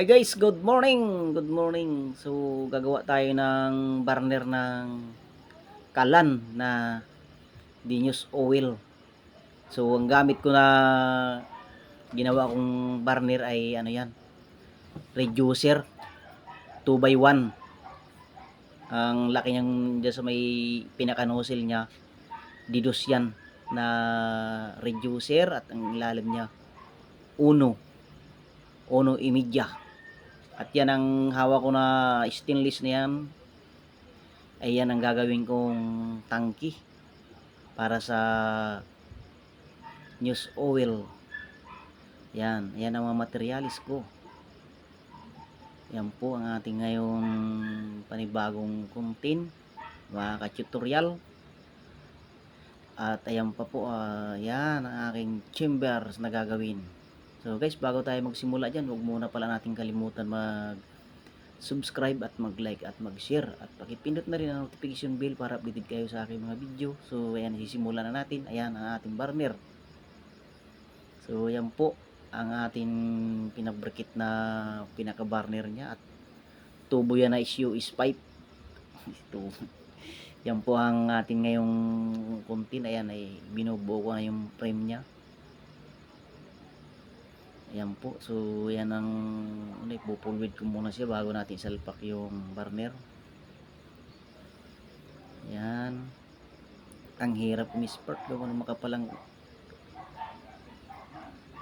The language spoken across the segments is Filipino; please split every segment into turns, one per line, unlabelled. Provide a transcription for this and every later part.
Hi guys, good morning. Good morning. So gagawa tayo ng burner ng kalan na Dinius oil. So ang gamit ko na ginawa kong burner ay ano yan? Reducer 2x1. Ang laki niyang dyan sa may pinaka-nozzle niya. Didus yan na reducer at ang ilalim niya uno Ono Imidya. At yan ang hawak ko na stainless na yan. Ay yan ang gagawin kong tangki para sa news oil. Yan, yan ang mga materialis ko. Yan po ang ating ngayon panibagong content, mga ka-tutorial. At ayan pa po, ah, yan ang aking chambers na gagawin. So guys, bago tayo magsimula dyan, huwag muna pala natin kalimutan mag subscribe at mag-like at mag-share at pakipindot na rin ang notification bell para updated kayo sa aking mga video. So ayan, sisimulan na natin. Ayan ang ating burner. So ayan po ang ating pinabrakit na pinaka-burner niya at tubo yan na is US pipe. Ito. Yan po ang ating ngayong content. Ayan ay binubuo ko na yung frame niya. Ayan po. So, yan ang ano, ipupulwid ko muna siya bago natin salpak yung burner. Yan. Ang hirap umispart. Gawa ng makapalang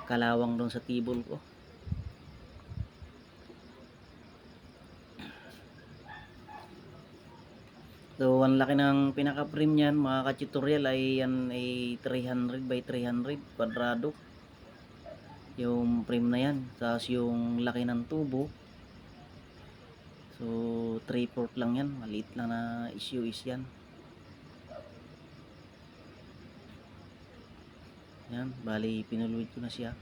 kalawang doon sa tibol ko. So, ang laki ng pinaka-frame niyan, mga ka-tutorial ay yan ay 300 by 300 kwadrado yung frame na yan tapos yung laki ng tubo. So 3 port lang yan. Maliit lang na issue is yan. Yan bali pinuluid ko na siya.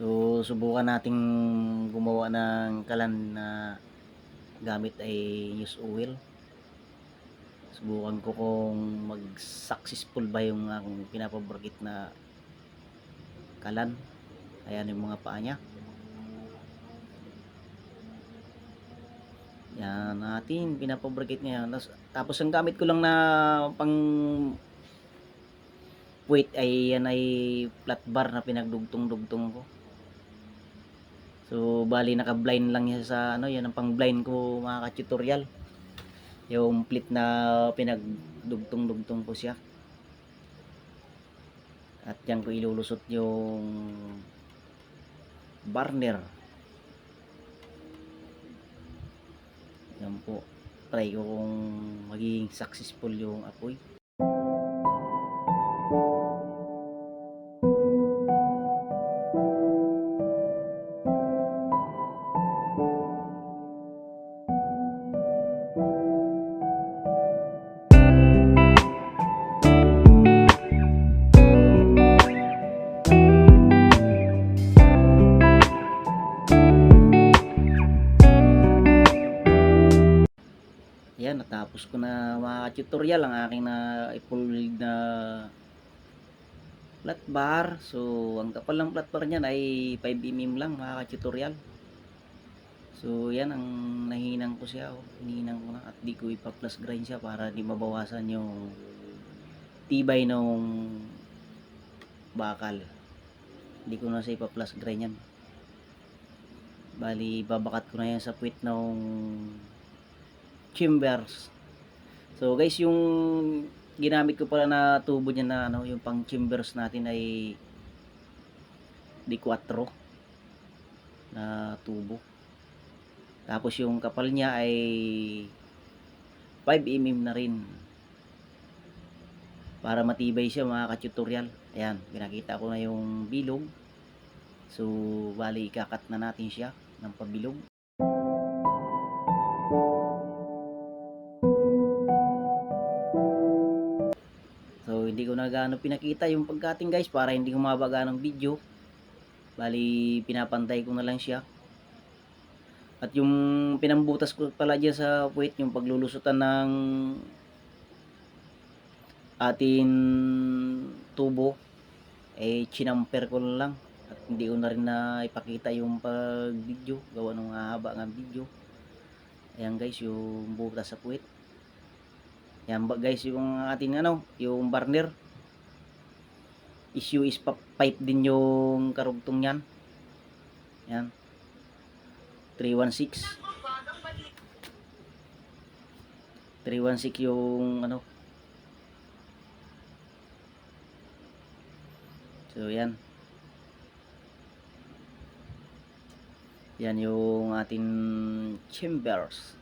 So subukan nating gumawa ng kalan na gamit ay use oil subukan ko kung mag successful ba yung akong pinapaborgit na kalan. Ayan yung mga paa niya. Yan natin pinapaborgit niya tapos, ang gamit ko lang na pang weight ay yan ay flat bar na pinagdugtong-dugtong ko. So bali naka blind lang yan sa ano yan ang pang blind ko mga ka-tutorial yung plit na pinagdugtong-dugtong ko siya. At yan ko ilulusot yung burner. Yan po. Try ko kung magiging successful yung apoy Yan, natapos ko na mga tutorial ang aking na full na flat bar. So, ang kapal ng flat bar niyan ay 5mm lang mga tutorial. So, yan ang nahinang ko siya. oh. Hinihinang ko na at di ko ipa-plus grind siya para di mabawasan yung tibay ng bakal. Hindi ko na siya ipa-plus grind yan. Bali, babakat ko na yan sa puwit ng chambers. So guys, yung ginamit ko pala na tubo niya na ano, yung pang chambers natin ay D4 na tubo. Tapos yung kapal niya ay 5 mm na rin. Para matibay siya mga ka-tutorial. Ayan, pinakita ko na yung bilog. So, bali ikakat na natin siya ng pabilog. Gaano pinakita yung pagkating guys para hindi humabaga ng video. Bali, pinapantay ko na lang siya. At yung pinambutas ko pala dyan sa puwit, yung paglulusutan ng atin tubo eh chinamper ko lang at hindi ko na rin na ipakita yung pag video gawa ng haba ng video ayan guys yung butas sa puwit yan guys yung ating ano yung burner issue is pipe din yung karugtong yan yan 316 316 yung ano So yan. Yan yung ating chambers.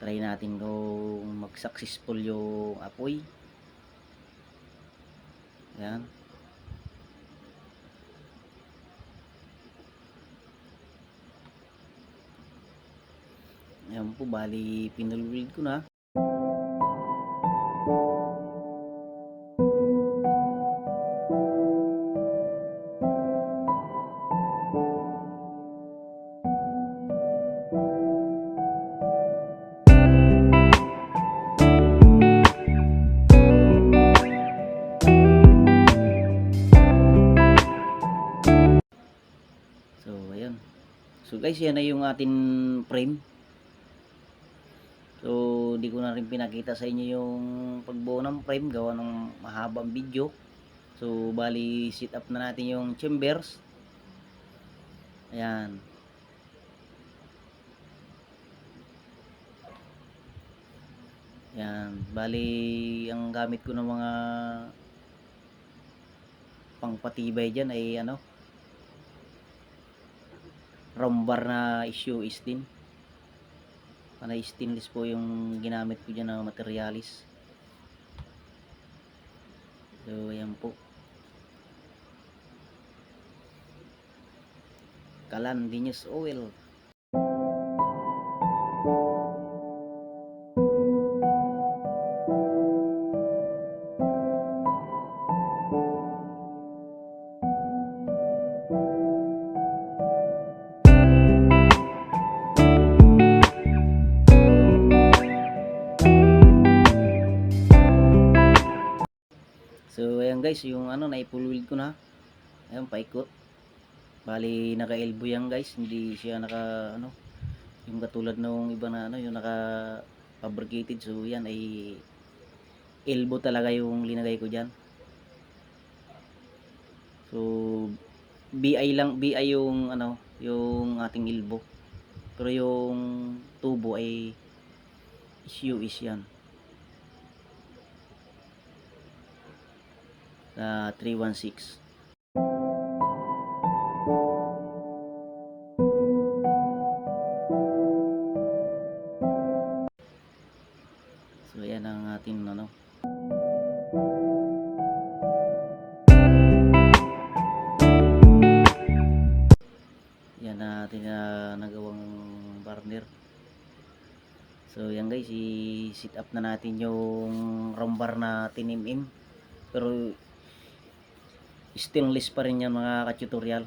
Try natin kung mag-successful yung apoy. Yan. Yan po, bali pinulwid ko na. Guys, yan na yung ating frame. So, di ko na rin pinakita sa inyo yung pagbuo ng frame. Gawa ng mahabang video. So, bali, sit up na natin yung chambers. Ayan. Ayan. Bali, ang gamit ko ng mga pangpatibay dyan ay ano, rombar na issue is din. Panay stainless po yung ginamit ko dyan na materialis. So, ayan po. Kalan Dinyos Oil. Guys, yung ano, naipulwid ko na. Ayan, paikot. Bali, naka-elbow yan guys. Hindi siya naka, ano, yung katulad nung iba na, ano, yung naka fabricated. So, yan ay elbow talaga yung linagay ko dyan. So, BI lang, BI yung, ano, yung ating elbow. Pero yung tubo ay is yan. Na 316. So yan ang ating ano. Yan na uh, nagawang burner. So yan guys, i-sit up na natin yung rombar na 10mm. Pero stainless pa rin yan mga ka-tutorial.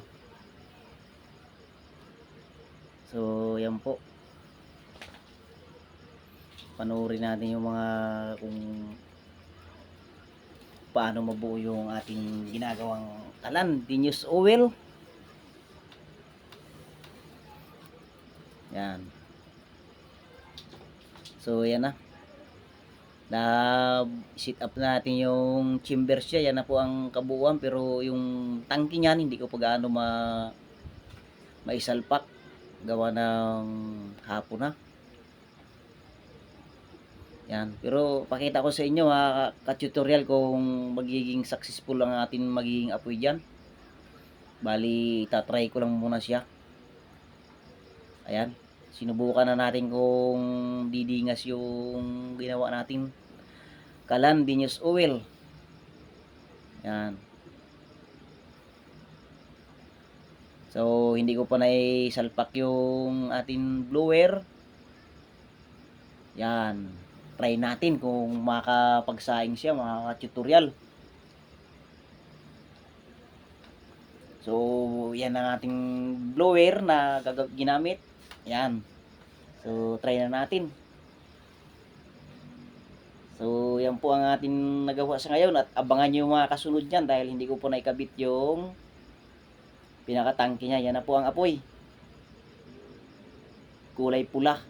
So, yan po. Panoorin natin yung mga kung paano mabuo yung ating ginagawang talan, Dinyos Oil. Yan. So, yan na na sit up natin yung chambers siya yan na po ang kabuuan. Pero yung tangke niyan hindi ko pa gaano ma maisalpak. Gawa ng hapon na. Yan. Pero pakita ko sa inyo ha ka-tutorial kung magiging successful ang atin magiging apoy dyan. Bali tatry ko lang muna siya. Ayan sinubukan na natin kung didingas yung ginawa natin. Kalan dinyos oil. Yan. So hindi ko pa naisalpak yung ating blower. Yan. Try natin kung makapagsaing siya mga tutorial so yan ang ating blower na ginamit yan. So, try na natin. So, yan po ang ating nagawa sa ngayon at abangan nyo yung mga kasunod niyan dahil hindi ko po naikabit yung pinakatangke niya. Yan na po ang apoy. Kulay pula.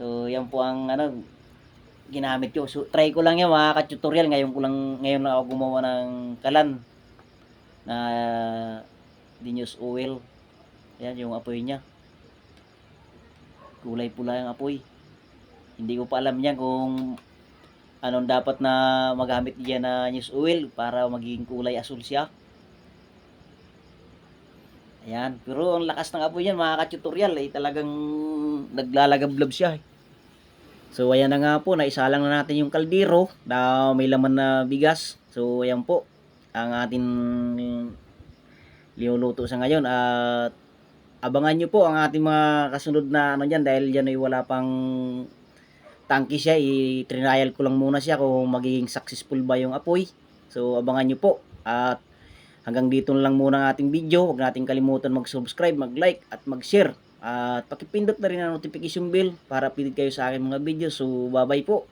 So, yan po ang ano ginamit ko. So, try ko lang yan mga ka-tutorial. Ngayon ko lang, ngayon lang ako gumawa ng kalan na Dinyos oil. Ayan yung apoy niya. Kulay pula yung apoy. Hindi ko pa alam yan kung anong dapat na magamit diyan na news oil para magiging kulay asul siya. Ayan. Pero ang lakas ng apoy yan, mga ka-tutorial, ay talagang naglalagablab siya. eh. So, ayan na nga po, naisalang na natin yung kaldero na may laman na bigas. So, ayan po, ang ating liuluto sa ngayon. At abangan nyo po ang ating mga kasunod na ano dyan dahil dyan ay wala pang tangki siya. I-trial ko lang muna siya kung magiging successful ba yung apoy. So, abangan nyo po. At hanggang dito lang muna ang ating video. Huwag natin kalimutan mag-subscribe, mag-like at mag-share. At pakipindot na rin ang notification bell para updated kayo sa aking mga video. So, bye-bye po.